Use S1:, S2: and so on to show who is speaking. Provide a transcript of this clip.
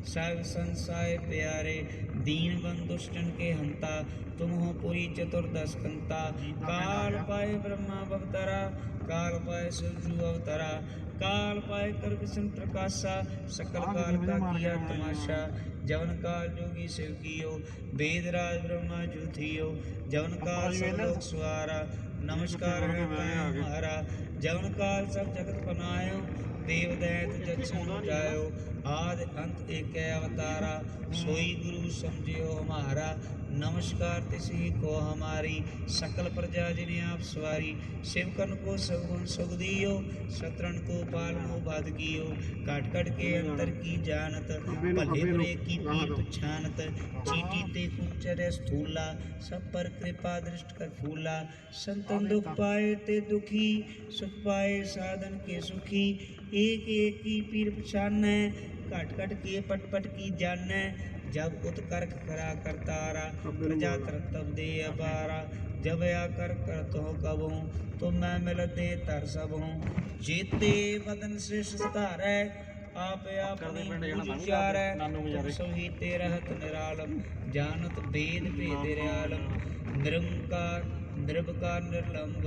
S1: सब संसाय प्यारे दीन बंधुष्टन के हंता तुम हो पुरी चतुर्दश कंता काल पाए ब्रह्मा अवतरा काल पाए शिवजू अवतरा काल पाए कर विष्णु प्रकाशा सकल काल का किया तमाशा जवन काल जोगी शिव कियो वेद राज ब्रह्मा जू थियो जवन काल सब लोग ਨਮਸਕਾਰ ਹੈ ਮਹਾਰਾ ਜਗਨ ਕਾਲ ਸਭ ਜਗਤ ਬਨਾਇਓ ਦੇਵ ਦੈਤ ਜਛਨ ਜਾਇਓ ਆਦ ਅੰਤ ਏਕੈ ਅਵਤਾਰਾ। ਸੋਈ ਗੁਰੂ ਸਮਝਿਓ ਹਮਾਰਾ। ਨਮਸਕਾਰ ਤਿਸਹੀ ਕੋ ਹਮਾਰੀ। ਸਕਲ ਪ੍ਰਜਾ ਜਿਨੇ ਆਪ ਸਵਾਰੀ। ਸਿਵਕਨ ਕੋ ਸਗੁਣ ਸੁਖ ਦਿਓ। ਸਤਰਨ ਕੋ ਪਾਲਨੋ ਬਦ ਕੀਓ। ਕਟ ਕਟ ਕੇ ਅੰਤਰ ਕੀ ਜਾਣਤ? ਭਲੇ ਬਰੇ ਕੀ ਪੀਤ ਛਾਨਤ ਚੀਟੀ ਤੇ ਕੁਚਰੇ ਸਥੂਲਾ। ਸਭ ਪਰ ਕਿਰਪਾ ਦ੍ਰਿਸ਼ਟ ਕਰ ਫੂਲਾ। ਸੰਤਨ ਦੁਖ ਪਾਏ ਤੇ ਦੁਖੀ। ਸੁਖ ਪਾਏ ਸਾਧਨ ਕੇ ਸੁਖੀ। ਏਕ ਏਕ ਕੀ ਪੀਰ ਪਛਾਨੈ। पछान घट घट के पट पट की जान जब उत्कर्क करा करतारा प्रजा तरतब दे अबारा जब या कर कर तो कब हूँ तो मैं मिल दे तर सब हूँ जेते वदन से सुधार है आप अपनी पूज चार है तुम सही ते रहत निरालम जानत भेद भेद आलम निरंकार निरवकार निर्लंब